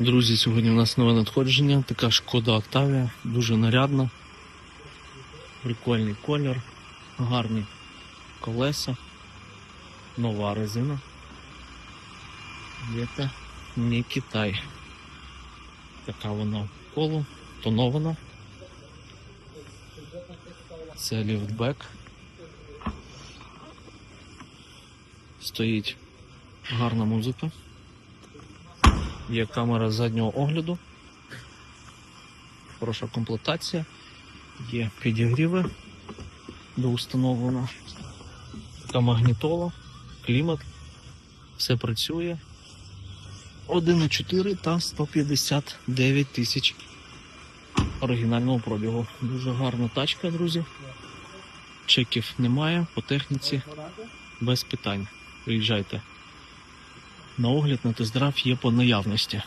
Друзі, сьогодні у нас нове надходження. Така шкода Октавія, дуже нарядна. Прикольний колір, гарні колеса, нова резина. Це не Китай. Така вона в колу, тонована. Це ліфтбек. Стоїть гарна музика. Є камера заднього огляду. Хороша комплектація. Є підігріви доустановлено. Така магнітола, клімат. Все працює. 1,4 та 159 тисяч оригінального пробігу. Дуже гарна тачка, друзі. Чеків немає по техніці без питань. Приїжджайте. На огляд на тест-драйв є по наявності.